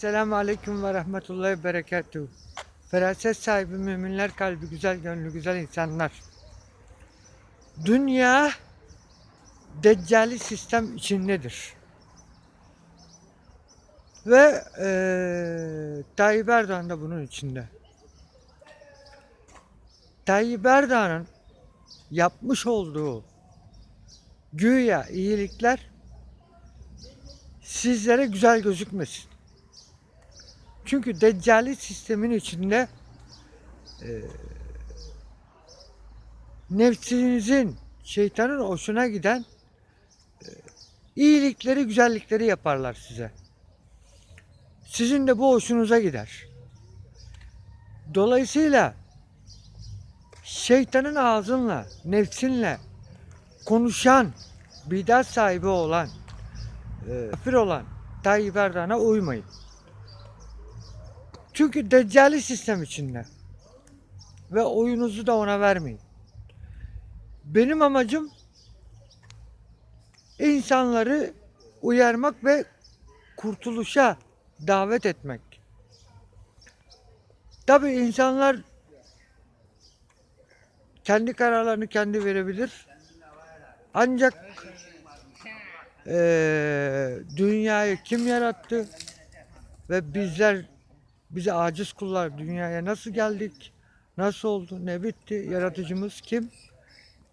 Selamun Aleyküm ve Rahmetullahi ve Berekatuhu. Feraset sahibi müminler kalbi güzel gönlü güzel insanlar. Dünya deccali sistem içindedir. Ve eee Tayyip Erdoğan da bunun içinde. Tayyip Erdoğan'ın yapmış olduğu güya iyilikler sizlere güzel gözükmesin. Çünkü deccali sistemin içinde e, nefsinizin, şeytanın hoşuna giden e, iyilikleri, güzellikleri yaparlar size. Sizin de bu hoşunuza gider. Dolayısıyla şeytanın ağzınla, nefsinle konuşan, bidat sahibi olan, e, kafir olan Tayyip Erdoğan'a uymayın. Çünkü deccali sistem içinde. Ve oyunuzu da ona vermeyin. Benim amacım insanları uyarmak ve kurtuluşa davet etmek. Tabi insanlar kendi kararlarını kendi verebilir. Ancak eee, dünyayı kim yarattı ve bizler bize aciz kullar dünyaya nasıl geldik, nasıl oldu, ne bitti, yaratıcımız kim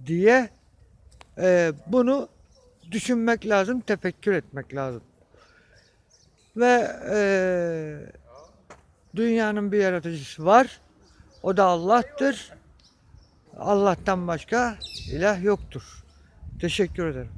diye eee, bunu düşünmek lazım, tefekkür etmek lazım. Ve eee, dünyanın bir yaratıcısı var, o da Allah'tır. Allah'tan başka ilah yoktur. Teşekkür ederim.